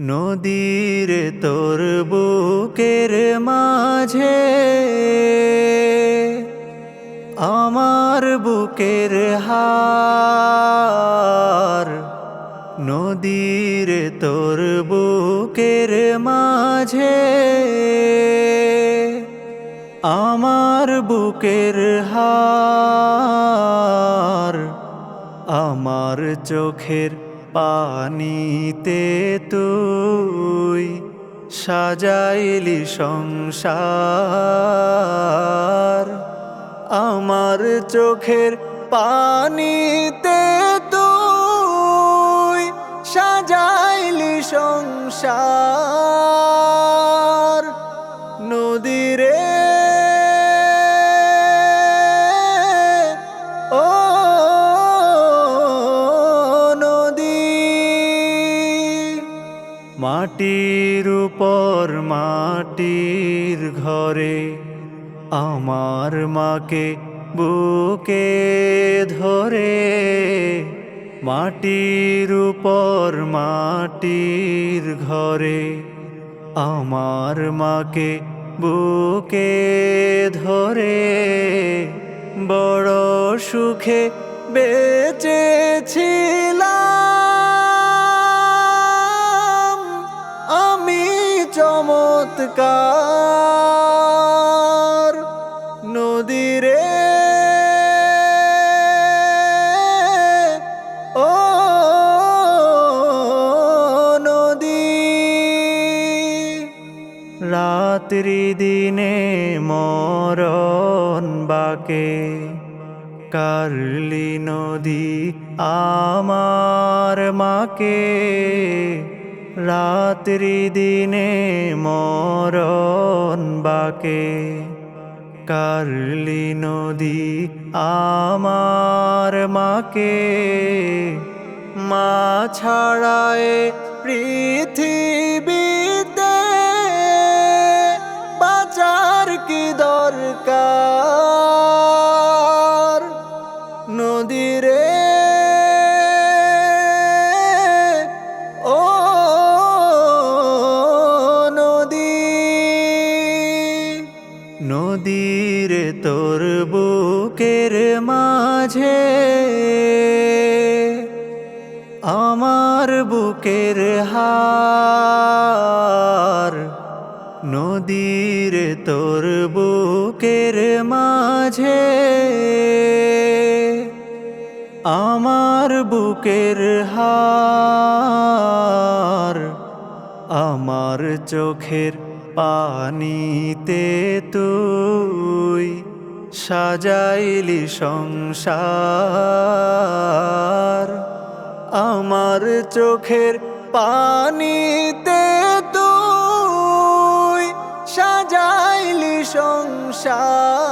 নদীর তোর বুকের মাঝে আমার বুকের হার। নদীর তোর বুকের মাঝে আমার বুকের হার। আমার চোখের পানিতে তুই সাজাইলি সংসার। আমার চোখের পানিতে তুই সাজাইলি সংসার। মাটির উপর মাটির ঘরে আমার মাকে বুকে ধরে মাটির উপর মাটির ঘরে আমার মাকে বুকে ধরে বড় সুখে বেঁচেছিলাম রাত্রি দিনে মরণ বাকে। কারলি নদী আমার মাকে। রাত্রি দিনে মরণ বাকে। কারলি নদী আমার মাকে। মা ছাড়ায় পৃথিবীতে নদীর তোর বুকের মাঝে। আমার বুকের হার নদীর তোর বুকের মাঝে। আমার বুকের হার আমার চোখের পানিতে তুই সাজাইলি সংসার। আমার চোখের পানিতে তুই সাজাইলি সংসার।